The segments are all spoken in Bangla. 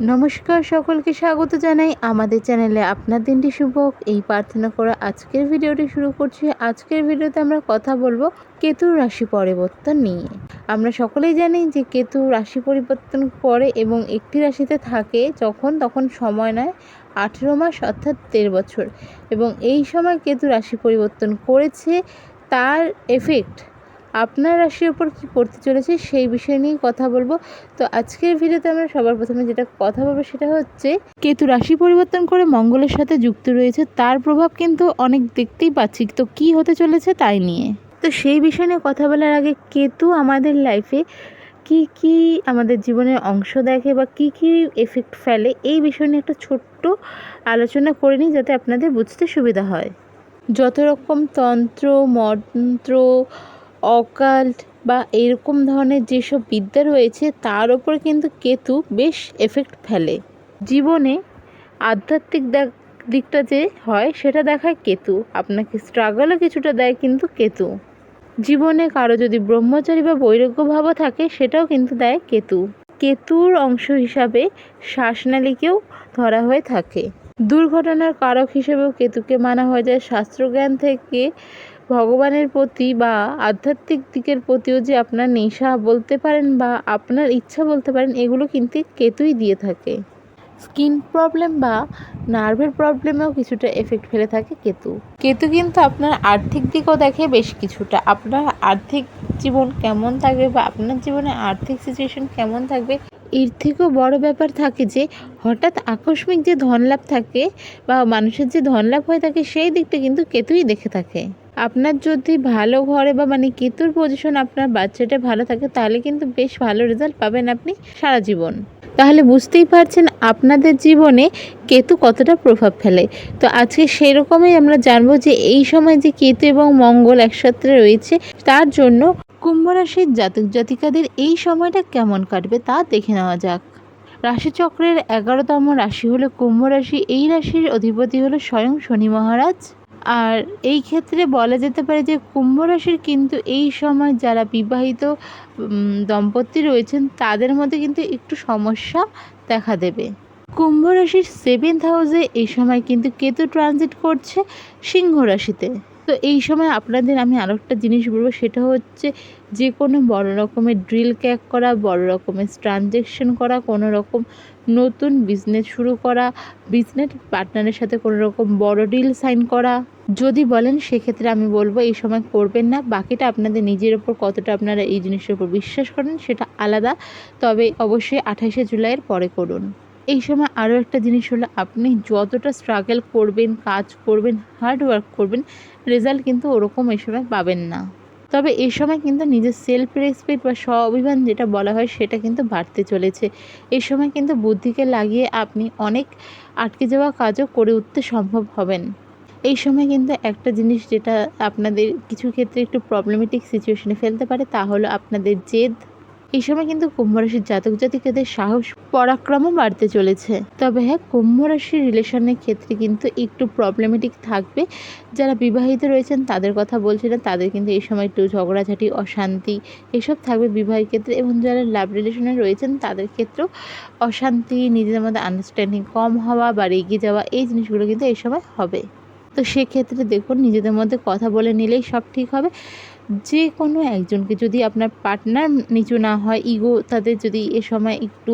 নমস্কার সকলকে স্বাগত জানাই আমাদের চ্যানেলে আপনার দিনটি শুভ এই প্রার্থনা করে আজকের ভিডিওটি শুরু করছি। আজকের ভিডিওতে আমরা কথা বলব কেতুর রাশি পরিবর্তন নিয়ে। আমরা সকলেই জানি যে কেতু রাশি পরিবর্তন করে এবং একটি রাশিতে থাকে যখন তখন সময় নেয়, আঠেরো মাস অর্থাৎ দেড় বছর। এবং এই সময় কেতু রাশি পরিবর্তন করেছে, তার এফেক্ট আপনার রাশির ওপর কী পড়তে চলেছে সেই বিষয় নিয়ে কথা বলব। তো আজকের ভিডিওতে আমরা সবার প্রথমে যেটা কথা বলব সেটা হচ্ছে, কেতু রাশি পরিবর্তন করে মঙ্গলের সাথে যুক্ত রয়েছে, তার প্রভাব কিন্তু অনেক দেখতেই পাচ্ছি। তো কি হতে চলেছে তাই নিয়ে? তো সেই বিষয় নিয়ে কথা বলার আগে কেতু আমাদের লাইফে কি কি আমাদের জীবনের অংশ দেখে বা কি কি এফেক্ট ফেলে এই বিষয় নিয়ে একটা ছোট্ট আলোচনা করে নিই যাতে আপনাদের বুঝতে সুবিধা হয়। যত রকম তন্ত্র, মন্ত্র অকাল্ট বা এরকম ধরনের যেসব বিদ্যা রয়েছে, তার ওপর কিন্তু কেতু বেশ এফেক্ট ফেলে। জীবনে আধ্যাত্মিক দিকটা যে হয়, সেটা দেখায় কেতু। আপনাকে স্ট্রাগলও কিছুটা দেয় কিন্তু কেতু। জীবনে কারও যদি ব্রহ্মচারী বা বৈরাগ্য ভাবও থাকে, সেটাও কিন্তু দেয় কেতু। কেতুর অংশ হিসাবে শ্বাসনালীকেও ধরা হয়ে থাকে। দুর্ঘটনার কারক হিসেবেও কেতুকে মানা হয়ে যায়। শাস্ত্রজ্ঞান থেকে ভগবানের প্রতি বা আধ্যাত্মিক দিকের প্রতিও যে আপনার নেশা বলতে পারেন বা আপনার ইচ্ছা বলতে পারেন, এগুলো কিন্তু কেতুই দিয়ে থাকে। স্কিন প্রবলেম বা নার্ভের প্রবলেমেও কিছুটা এফেক্ট ফেলে থাকে কেতু। কেতু কিন্তু আপনার আর্থিক দিকও দেখে বেশ কিছুটা। আপনার আর্থিক জীবন কেমন থাকবে বা আপনার জীবনে আর্থিক সিচুয়েশন কেমন থাকবে এর থেকেও বড় ব্যাপার থাকে যে, হঠাৎ আকস্মিক যে ধনলাভ থাকে বা মানুষের যে ধনলাভ হয়ে থাকে, সেই দিকটা কিন্তু কেতুই দেখে থাকে। আপনার যদি ভালো ঘরে বা মানে কেতুর পজিশন আপনার বাচ্চাটা ভালো থাকে, তাহলে কিন্তু বেশ ভালো রেজাল্ট পাবেন আপনি সারা জীবন। তাহলে বুঝতেই পারছেন আপনাদের জীবনে কেতু কতটা প্রভাব ফেলে। তো আজকে সেরকমই আমরা জানব যে, এই সময় যে কেতু এবং মঙ্গল একসাথে রয়েছে, তার জন্য কুম্ভ রাশির জাতক জাতিকাদের এই সময়টা কেমন কাটবে তা দেখে নেওয়া যাক। রাশিচক্রের এগারোতম রাশি হলো কুম্ভ রাশি, এই রাশির অধিপতি হলো স্বয়ং শনি মহারাজ। আর এই ক্ষেত্রে বলা যেতে পারে যে কুম্ভ রাশির কিন্তু এই সময় যারা বিবাহিত দম্পতি রয়েছেন, তাদের মধ্যে কিন্তু একটু সমস্যা দেখা দেবে। কুম্ভ রাশির সেভেন্থ হাউসে এই সময় কিন্তু কেতু ট্রানজিট করছে সিংহ রাশিতে। তো এই সময় আপনাদের আমি আরও একটা জিনিস বলব, সেটা হচ্ছে যে কোনো বড় রকমের ড্রিল ক্যাক করা, বড় রকমের ট্রানজ্যাকশন করা, কোনো রকম নতুন বিজনেস শুরু করা বিজনেস পার্টনারের সাথে কোনো রকম বড় ডিল সাইন করা। যদি বলেন, সেক্ষেত্রে আমি বলব এই সময় করবেন না। বাকিটা আপনাদের নিজের ওপর কতটা আপনারা এই জিনিসের উপর বিশ্বাস করেন, সেটা আলাদা। তবে অবশ্যই আঠাশে জুলাইয়ের পরে করুন। এই সময় আরও একটা জিনিস হলো, আপনি যতটা স্ট্রাগল করবেন, কাজ করবেন হার্ড ওয়ার্ক করবেন রেজাল্ট কিন্তু ওরকম এই সময় পাবেন না। তবে এই সময় কিন্তু নিজের সেলফ রেসপেক্ট বা স্বাভিমান যেটা বলা হয়, সেটা কিন্তু বাড়তে চলেছে। এই সময় কিন্তু বুদ্ধিকে লাগিয়ে আপনি অনেক আটকে যাওয়া কাজও করে উঠতে সম্ভব হবেন। এই সময় কিন্তু একটা জিনিস যেটা আপনাদের কিছু ক্ষেত্রে একটু প্রবলেমেটিক সিচুয়েশনে ফেলতে পারে, তা হলো আপনাদের জেদ এই সময় কিন্তু কুম্ভ রাশির জাতক জাতিকাদের সাহস, পরাক্রমও বাড়তে চলেছে। তবে হ্যাঁ কুম্ভ রাশির রিলেশনের ক্ষেত্রে কিন্তু একটু প্রবলেমেটিক থাকবে। যারা বিবাহিত রয়েছেন, তাদের কথা বলছি না, তাদের কিন্তু এই সময় একটু ঝগড়াঝাটি, অশান্তি এসব থাকবে বিবাহের ক্ষেত্রে এবং যারা লাভ রিলেশনে রয়েছেন, তাদের ক্ষেত্রেও অশান্তি, নিজেদের মধ্যে আন্ডারস্ট্যান্ডিং কম হওয়া বা রেগে যাওয়া, এই জিনিসগুলো কিন্তু এই সময় হবে। তো সেক্ষেত্রে দেখুন, নিজেদের মধ্যে কথা বলে নিলেই সব ঠিক হবে। যে কোনো একজনকে যদি আপনার পার্টনার নিচু না হয় ইগো তাদের যদি এ সময় একটু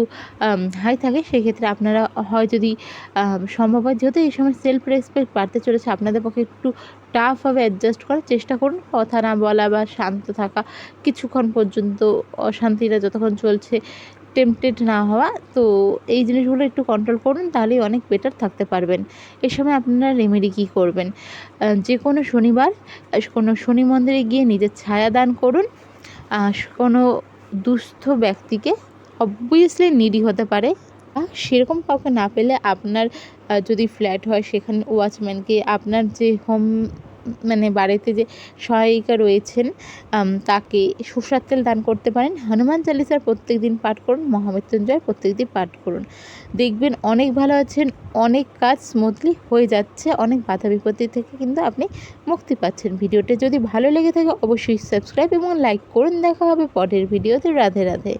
হাই থাকে, সেক্ষেত্রে আপনারা হয় যদি সম্ভব হয় যেহেতু এই সময় সেলফ রেসপেক্ট বাড়তে চলেছে, আপনাদের পক্ষে একটু টাফভাবে অ্যাডজাস্ট করার চেষ্টা করুন। কথা না বলা বা শান্ত থাকা, কিছুক্ষণ পর্যন্ত অশান্তিটা যতক্ষণ চলছে টেম্পটেড না হওয়া, তো এই জিনিসগুলো একটু কন্ট্রোল করুন, তাহলেই অনেক বেটার থাকতে পারবেন। এ সময় আপনারা রেমেডি কী করবেন? যে কোনো শনিবার কোনো শনি মন্দিরে গিয়ে নিজের ছায়া দান করুন। কোনো দুস্থ ব্যক্তিকে অবভিয়াসলি নিডি হতে পারে। সেরকম কাউকে না পেলে আপনার যদি ফ্ল্যাট হয়, সেখানে ওয়াচম্যানকে আপনার যে হোম মানে বাড়িতে যে সহায়িকা রয়েছেন তাকে সরষার তেল দান করতে পারেন। হনুমান চালিসার প্রত্যেক দিন পাঠ করুন, মহামৃত্যুঞ্জয় প্রত্যেক দিন পাঠ করুন। দেখবেন অনেক ভালো আছেন, অনেক কাজ স্মুথলি হয়ে যাচ্ছে, অনেক বাধা বিপত্তি থেকে কিন্তু আপনি মুক্তি পাচ্ছেন। ভিডিওটা যদি ভালো লেগে থাকে, অবশ্যই সাবস্ক্রাইব এবং লাইক করুন। দেখা হবে পরের ভিডিওতে। রাধে রাধে।